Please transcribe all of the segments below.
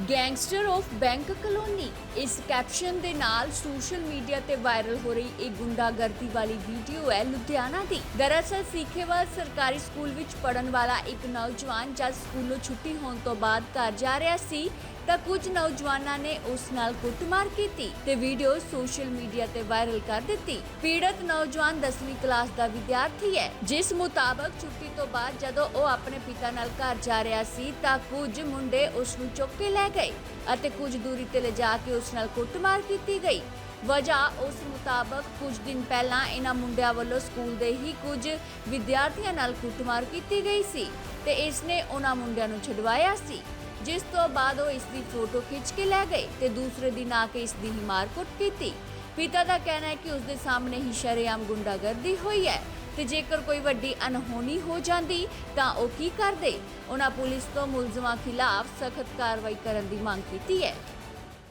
Gangster of Bank Colony. ਇਸ caption ਦੇ ਨਾਲ ਸੋਸ਼ਲ ਮੀਡੀਆ ਤੇ ਵਾਇਰਲ ਹੋ ਰਹੀ ਇਹ ਗੁੰਡਾਗਰਦੀ ਵਾਲੀ ਵੀਡੀਓ ਹੈ ਲੁਧਿਆਣਾ ਦੀ। ਦਰਅਸਲ ਸੀਖੇਵਾਲ ਸਰਕਾਰੀ ਸਕੂਲ ਵਿੱਚ ਪੜਨ ਵਾਲਾ ਇੱਕ ਨੌਜਵਾਨ ਜਦ ਸਕੂਲੋਂ ਛੁੱਟੀ ਹੋਣ ਤੋਂ ਬਾਅਦ ਘਰ ਜਾ ਰਿਹਾ ਸੀ ਤਾਂ ਕੁਝ ਨੌਜਵਾਨਾਂ ਨੇ ਉਸ ਨਾਲ ਕੁੱਟਮਾਰ ਕੀਤੀ ਤੇ ਵੀਡੀਓ ਸੋਸ਼ਲ ਮੀਡੀਆ ਤੇ ਵਾਇਰਲ ਕਰ ਦਿੱਤੀ। ਪੀੜਤ ਨੌਜਵਾਨ 10ਵੀਂ ਕਲਾਸ ਦਾ ਵਿਦਿਆਰਥੀ ਹੈ। ਜਿਸ ਮੁਤਾਬਕ ਛੁੱਟੀ ਤੋਂ ਬਾਅਦ ਜਦੋਂ ਉਹ ਆਪਣੇ ਪਿਤਾ ਨਾਲ ਘਰ ਜਾ ਰਿਹਾ ਸੀ ਤਾਂ ਕੁਝ ਮੁੰਡੇ ਉਸ ਨੂੰ ਚੁੱਕ ਕੇ ਲੈ ਗਏ ਅਤੇ ਕੁਝ ਦੂਰੀ ਤੇ ਲਿਜਾ ਕੇ ਉਸ ਨਾਲ ਕੁੱਟਮਾਰ ਕੀਤੀ ਗਈ। ਵਜ੍ਹਾ ਉਸ ਮੁਤਾਬਕ ਕੁਝ ਦਿਨ ਪਹਿਲਾਂ ਇਹਨਾਂ ਮੁੰਡਿਆਂ ਵੱਲੋਂ ਸਕੂਲ ਦੇ ਹੀ ਕੁਝ ਵਿਦਿਆਰਥੀਆਂ ਨਾਲ ਕੁੱਟਮਾਰ ਕੀਤੀ ਗਈ ਸੀ ਤੇ ਇਸ ਨੇ ਉਹਨਾਂ ਮੁੰਡਿਆਂ ਨੂੰ ਛਡਵਾਇਆ ਸੀ। ਜਿਸ ਤੋਂ ਬਾਅਦ ਉਹ ਇਸ ਦੀ ਫੋਟੋ ਖਿੱਚ ਕੇ ਲੈ ਗਏ ਤੇ ਦੂਸਰੇ ਦਿਨ ਆ ਕੇ ਇਸ ਦੀ ਹੀ ਮਾਰਕੁੱਟ ਕੀਤੀ। ਪਿਤਾ ਦਾ ਕਹਿਣਾ ਹੈ ਕਿ ਉਸ ਦੇ ਸਾਹਮਣੇ ਹੀ ਸ਼ਰੇਆਮ ਗੁੰਡਾਗਰਦੀ ਹੋਈ ਹੈ ਤੇ ਜੇਕਰ ਕੋਈ ਵੱਡੀ ਅਨਹੋਣੀ ਹੋ ਜਾਂਦੀ, ਤਾਂ ਉਹ ਕੀ ਕਰਦੇ? ਉਹਨਾਂ ਪੁਲਿਸ ਤੋਂ ਮੁਲਜ਼ਮਾਂ ਖਿਲਾਫ ਸਖਤ ਕਾਰਵਾਈ ਕਰਨ ਦੀ ਮੰਗ ਕੀਤੀ ਹੈ।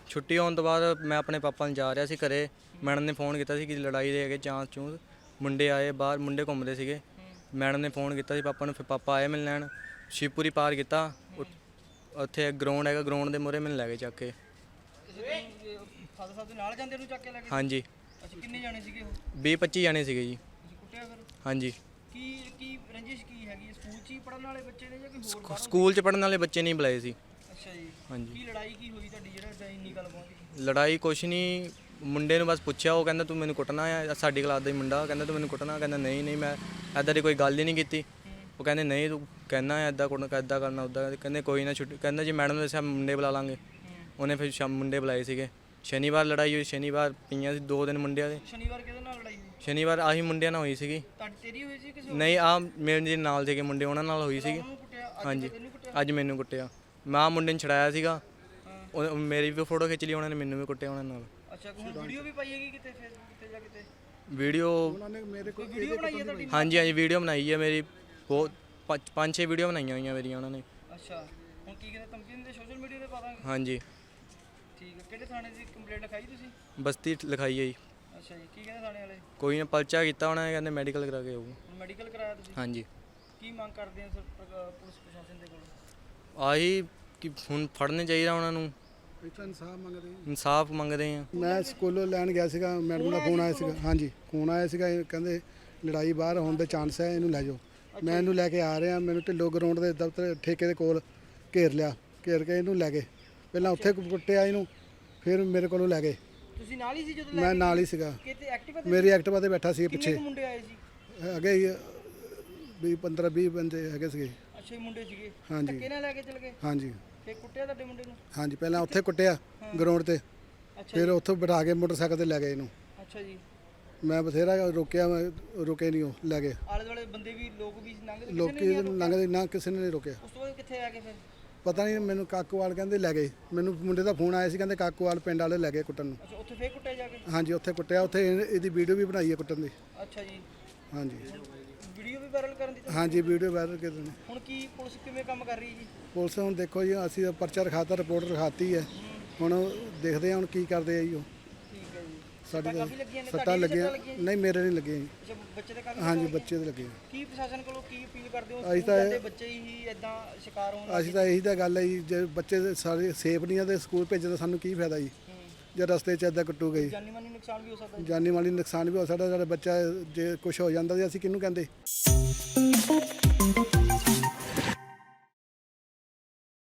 ਛੁੱਟੀ ਹੋਣ ਤੋਂ ਬਾਅਦ ਮੈਂ ਆਪਣੇ ਪਾਪਾ ਨੂੰ ਜਾ ਰਿਹਾ ਸੀ ਘਰੇ। ਮੈਡਮ ਨੇ ਫੋਨ ਕੀਤਾ ਸੀ ਕਿ ਲੜਾਈ ਦੇ ਹੈਗੇ ਚਾਂਸ ਚੂਸ। ਮੁੰਡੇ ਆਏ, ਬਾਹਰ ਮੁੰਡੇ ਘੁੰਮਦੇ ਸੀਗੇ। ਮੈਡਮ ਨੇ ਫੋਨ ਕੀਤਾ ਸੀ ਪਾਪਾ ਨੂੰ, ਫਿਰ ਪਾਪਾ ਆਏ ਮਿਲ ਲੈਣ ਸ਼ਿਵਪੁਰੀ ਪਾਰ ਕੀਤਾ। ਉੱਥੇ ਗਰਾਊਂਡ ਹੈਗਾ ਗਰਾਊਂਡ ਦੇ ਮੂਹਰੇ ਮੈਨੂੰ ਲੈ ਚੱਕ ਕੇ। ਫਾਦਰ ਸਾਹਿਬ ਦੇ ਨਾਲ ਜਾਂਦੇ ਨੂੰ ਚੱਕ ਕੇ ਲੈ ਹਾਂਜੀ। ਅੱਛਾ ਕਿੰਨੇ ਜਾਣੇ ਸੀਗੇ ਉਹ? 20 25 ਜਾਣੇ ਸੀਗੇ ਜੀ। ਤੁਸੀਂ ਕੁੱਟਿਆ ਫਿਰ? ਹਾਂਜੀ। ਕੀ ਕੀ ਰੰਜਿਸ਼ ਕੀ ਹੈਗੀ? ਹੈ? ਸਕੂਲ 'ਚ ਹੀ ਪੜਨ ਵਾਲੇ ਬੱਚੇ ਨੇ ਜਾਂ ਕੋਈ ਹੋਰ ਬਾਹਰੋਂ? ਸਕੂਲ 'ਚ ਪੜਨ ਵਾਲੇ ਬੱਚੇ ਨਹੀਂ ਬੁਲਾਏ ਸੀ। ਅੱਛਾ ਜੀ। ਹਾਂਜੀ। ਕੀ ਲੜਾਈ ਕੀ ਹੋਈ ਤੁਹਾਡੀ ਜਿਹੜਾ ਏਦਾਂ ਇੰਨੀ ਗੱਲ ਪਹੁੰਚੀ ਲੜਾਈ ਕੁਛ ਨਹੀਂ। ਮੁੰਡੇ ਨੂੰ ਬਸ ਪੁੱਛਿਆ ਉਹ ਕਹਿੰਦਾ ਤੂੰ ਮੈਨੂੰ ਕੁੱਟਣਾ ਆ ਸਾਡੀ ਕਲਾਸ ਦਾ ਹੀ ਮੁੰਡਾ। ਕਹਿੰਦਾ ਤੂੰ ਮੈਨੂੰ ਕੁੱਟਣਾ। ਕਹਿੰਦਾ ਨਹੀਂ ਨਹੀਂ ਮੈਂ ਐਦਾਂ ਦੀ ਕੋਈ ਗੱਲ ਹੀ ਨਹੀਂ ਕੀਤੀ। ਉਹ ਕਹਿੰਦੇ ਨਹੀਂ ਤੂੰ ਕਹਿਣਾ ਹੈ ਐਦਾਂ ਕੁੱਟਣਾ ਐਦਾਂ ਕਰਨਾ ਉਦਾਂ ਕਹਿੰਦੇ ਕੋਈ ਨਾ ਛੁੱਟੀ ਕਹਿੰਦਾ ਜੀ ਮੈਡਮ ਨੇ ਦੱਸਿਆ ਮੁੰਡੇ ਬੁਲਾ ਲਾਂਗੇ। ਉਹਨੇ ਫਿਰ ਸ਼ਾਮ ਮੁੰਡੇ ਬੁਲਾਏ ਸੀਗੇ। ਸ਼ਨੀਵਾਰ ਲੜਾਈ ਹੋਈ ਸ਼ਨੀਵਾਰ ਪਈਆਂ ਸੀ ਦੋ ਦਿਨ ਮੁੰਡਿਆਂ ਦੇ। ਸ਼ਨੀਵਾਰ ਕਿਹਦੇ ਨਾਲ ਲੜਾਈ ਹੋਈ? ਸ਼ਨੀਵਾਰ ਆਹੀ ਮੁੰਡਿਆਂ ਨਾਲ ਹੋਈ ਸੀਗੀ। ਤੁਹਾਡੀ ਤੇਰੀ ਹੋਈ ਸੀ ਕਿਸੇ ਨਹੀਂ ਆ ਮੇਰੇ ਜਿਹੜੇ ਨਾਲ ਸੀਗੇ ਮੁੰਡੇ ਉਹਨਾਂ ਨਾਲ ਹੋਈ ਸੀਗੀ। ਹਾਂਜੀ। ਅੱਜ ਮੈਨੂੰ ਕੁੱਟਿਆ। ਮੈਂ ਆਹ ਮੁੰਡੇ ਨੂੰ ਛੜਾਇਆ ਸੀਗਾ। ਉਹ- ਮੇਰੀ ਵੀ ਫੋਟੋ ਖਿੱਚ ਲਈ ਉਹਨਾਂ ਨੇ ਮੈਨੂੰ ਵੀ ਕੁੱਟਿਆ ਉਹਨਾਂ ਨਾਲ। ਅੱਛਾ ਕੋਈ ਵੀਡੀਓ ਵੀ ਪਾਈ ਹੈਗੀ ਕਿਤੇ ਫੇਸਬੁੱਕ ਤੇ ਜਾਂ ਕਿਤੇ? ਵੀਡੀਓ ਕੋਈ ਵੀਡੀਓ ਬਣਾਈ ਹੈ ਤੁਹਾਡੀ ਹਾਂਜੀ ਹਾਂਜੀ ਵੀਡੀਓ ਬਣਾਈ ਹੈ ਮੇਰੀ। ਬਹੁਤ ਪੰਜ- ਪੰਜ ਛੇ ਵੀਡੀਓ ਬਣਾਈਆਂ ਹੋਈਆਂ ਮੇਰੀਆਂ ਉਹਨਾਂ ਨੇ। ਅੱਛਾ ਹੁਣ ਕੀ ਕਹਿੰਦੇ ਧਮਕੀ ਦਿੰਦੇ ਸੋਸ਼ਲ ਮੀਡੀਆ ਤੇ ਪਾ ਦਾਂਗੇ? ਹਾਂਜੀ। ਠੀਕ ਹੈ ਕਿਹੜੇ ਥਾਣੇ ਦੀ ਕੰਪਲੇਂਟ ਲਿਖਾਈ ਤੁਸੀਂ? ਬਸਤੀ ਲਿਖਾਈ ਹੈ ਜੀ। ਅੱਛਾ ਜੀ ਕੀ ਕਹਿੰਦੇ ਥਾਣੇ ਵਾਲੇ? ਕੋਈ ਨਾ ਪਰਚਾ ਕੀਤਾ ਉਹਨਾਂ ਨੇ ਕਹਿੰਦੇ ਮੈਡੀਕਲ ਕਰਾ ਕੇ ਆਊ ਹੁਣ ਮੈਡੀਕਲ ਕਰਾਇਆ ਤੁਸੀਂ? ਹਾਂਜੀ। ਕੀ ਮੰਗ ਕਰਦੇ ਆ ਸਰ ਪੁਲਿਸ ਪ੍ਰਸ਼ਾਸਨ ਦੇ ਕੋਲ? ਆਹੀ ਕਿ ਹੁਣ ਫੜਨੇ ਚਾਹੀਦਾ ਉਹਨਾਂ ਨੂੰ। ਇੱਥੇ ਇਨਸਾਫ ਮੰਗਦੇ ਹਾਂ। ਇਨਸਾਫ ਮੰਗਦੇ ਆ। ਮੈਂ ਸਕੂਲੋਂ ਲੈਣ ਗਿਆ ਸੀਗਾ ਮੈਡਮ ਦਾ ਫੋਨ ਆਇਆ ਸੀਗਾ। ਹਾਂਜੀ ਫੋਨ ਆਇਆ ਸੀਗਾ ਇਹ ਕਹਿੰਦੇ ਲੜਾਈ ਬਾਹਰ ਹੋਣ ਦੇ ਚਾਂਸ ਹੈ ਇਹਨੂੰ ਲੈ ਜਾਓ। ਮੈਂ ਇਹਨੂੰ ਲੈ ਕੇ ਆ ਰਿਹਾ ਮੈਨੂੰ ਢਿੱਲੋ ਗਰਾਊਂਡ ਦੇ ਦਫ਼ਤਰ ਠੇਕੇ ਦੇ ਕੋਲ ਘੇਰ ਲਿਆ ਘੇਰ ਕੇ ਇਹਨੂੰ ਲੈ ਗਏ। ਪਹਿਲਾਂ ਉੱਥੇ ਕੁੱਟਿਆ ਇਹਨੂੰ ਫਿਰ ਮੇਰੇ ਕੋਲੋਂ ਲੈ ਗਏ। ਤੁਸੀਂ ਨਾਲ ਹੀ ਸੀ ਜਦੋਂ ਲੈ ਮੈਂ ਨਾਲ ਹੀ? ਸੀਗਾ। ਕਿਤੇ ਐਕਟਿਵਾ ਤੇ ਮੇਰੀ ਐਕਟਿਵਾ ਤੇ ਬੈਠਾ ਸੀ ਕਿੰਨੇ ਪਿੱਛੇ। ਕੁ ਮੁੰਡੇ ਆਏ ਸੀ? ਅੱਗੇ ਹੀ 20 15 20 ਬੰਦੇ ਹੈਗੇ ਸੀਗੇ। ਅੱਛਾ ਮੁੰਡੇ ਸੀਗੇ। ਹਾਂਜੀ। ਧੱਕੇ ਨਾਲ ਲੈ ਕੇ ਚਲ ਗਏ? ਹਾਂਜੀ। ਫੇਰ ਕੁੱਟਿਆ ਤੁਹਾਡੇ ਮੁੰਡੇ ਨੂੰ? ਹਾਂਜੀ ਪਹਿਲਾਂ ਉੱਥੇ ਕੁੱਟਿਆ ਗਰਾਊਂਡ ਤੇ ਅੱਛਾ ਫਿਰ ਉੱਥੋਂ ਬਿਠਾ ਕੇ ਮੋਟਰਸਾਈਕਲ ਤੇ ਲੈ ਗਏ ਇਹਨੂੰ। ਅੱਛਾ ਜੀ। ਮੈਂ ਬਥੇਰਾ ਰੋਕਿਆ ਮੈਂ ਰੁਕੇ ਨਹੀਂ ਉਹ ਲੈ ਗਏ ਆਲੇ ਦੁਆਲੇ ਬੰਦੇ ਵੀ ਲੋਕ ਵੀ ਲੰਘਦੇ ਕਿਸੇ ਨੇ ਲੋਕੀ ਨਹੀਂ ਰੋਕਿਆ? ਲੰਘਦੇ ਨਾ ਕਿਸੇ ਨੇ ਨਹੀਂ ਰੋਕਿਆ। ਉਸ ਤੋਂ ਬਾਅਦ ਕਿੱਥੇ ਆ ਗਏ ਫਿਰ? ਪਤਾ ਨਹੀਂ ਮੈਨੂੰ ਕਾਕੂਵਾਲ ਕਹਿੰਦੇ ਲੈ ਗਏ। ਮੈਨੂੰ ਮੁੰਡੇ ਦਾ ਫੋਨ ਆਇਆ ਸੀ ਕਹਿੰਦੇ ਕਾਕੂਵਾਲ ਪਿੰਡ ਵਾਲੇ ਲੈ ਗਏ ਕੁੱਟਣ ਨੂੰ। ਅੱਛਾ ਉੱਥੇ ਫੇਰ ਕੁੱਟਿਆ ਜਾ ਕੇ? ਹਾਂਜੀ ਉੱਥੇ ਕੁੱਟਿਆ ਉੱਥੇ ਇਹ- ਇਹਦੀ ਵੀਡੀਓ ਵੀ ਬਣਾਈ ਹੈ ਕੁੱਟਣ ਦੀ। ਅੱਛਾ ਜੀ। ਹਾਂਜੀ। ਵੀਡੀਓ ਵੀ ਵਾਇਰਲ ਕਰਨ ਦੀ ਤਾਂ- ਹਾਂਜੀ ਵੀਡੀਓ ਵਾਇਰਲ ਨੇ। ਹੁਣ ਕੀ ਪੁਲਿਸ ਕਿਵੇਂ ਕੰਮ ਕਰ ਰਹੀ ਜੀ? ਪੁਲਿਸ ਹੁਣ ਦੇਖੋ ਜੀ ਅਸੀਂ ਤਾਂ ਪਰਚਾ ਰਖਾਤਾ ਰਿਪੋਰਟ ਰਖਾਤੀ ਹੈ। ਹੁਣ ਦੇਖਦੇ ਆ ਹੁਣ ਕੀ ਕਰਦੇ ਆ ਜੀ ਉਹ। ਹੈ ਸਾਡੀ ਤਾਂ ਕਾਫੀ ਲੱਗੀਆਂ ਨੇ ਸੱਟਾਂ ਤੁਹਾਡੀ ਵੀ ਲੱਗੀਆਂ। ਸੱਟਾਂ ਲੱਗੀਆਂ ਜੀ? ਨਹੀਂ ਮੇਰੇ ਨਹੀਂ ਲੱਗੀਆਂ ਜੀ। ਅੱਛਾ ਬੱਚੇ ਦੇ ਕਾਫੀ ਹਾਂਜੀ ਬੱਚੇ ਦੇ ਲੱਗੇ। ਕੀ ਪ੍ਰਸ਼ਾਸਨ ਕੋਲੋਂ ਕੀ ਅਪੀਲ ਕਰਦੇ ਹੋ? ਅਸੀਂ ਸਕੂਲ ਤਾਂ ਜਾਂਦੇ ਬੱਚੇ ਹੀ ਇਦਾਂ ਸ਼ਿਕਾਰ ਹੋਣ ਅਸੀਂ ਤਾਂ ਇਹੀ ਤਾਂ ਗੱਲ ਹੈ ਜੀ ਜੇ ਬੱਚੇ ਦੇ ਸਾਰੇ ਸੇਫ ਨਹੀਂ ਆ ਤੇ ਸਕੂਲ ਭੇਜਣ ਦਾ ਸਾਨੂੰ ਕੀ ਫਾਇਦਾ ਜੀ? ਜੇ ਰਸਤੇ 'ਚ ਏਦਾਂ ਕੁੱਟੂ ਗਈ ਜਾਨੀ ਮਾਨੀ ਨੁਕਸਾਨ ਵੀ ਹੋ ਸਕਦਾ। ਜਾਨੀ ਮਾਲੀ ਨੁਕਸਾਨ ਵੀ ਹੋ ਸਕਦਾ ਸਾਡਾ ਬੱਚਾ ਜੇ ਕੁਝ ਹੋ ਜਾਂਦਾ ਤੇ ਅਸੀਂ ਕਿਹਨੂੰ ਕਹਿੰਦੇ?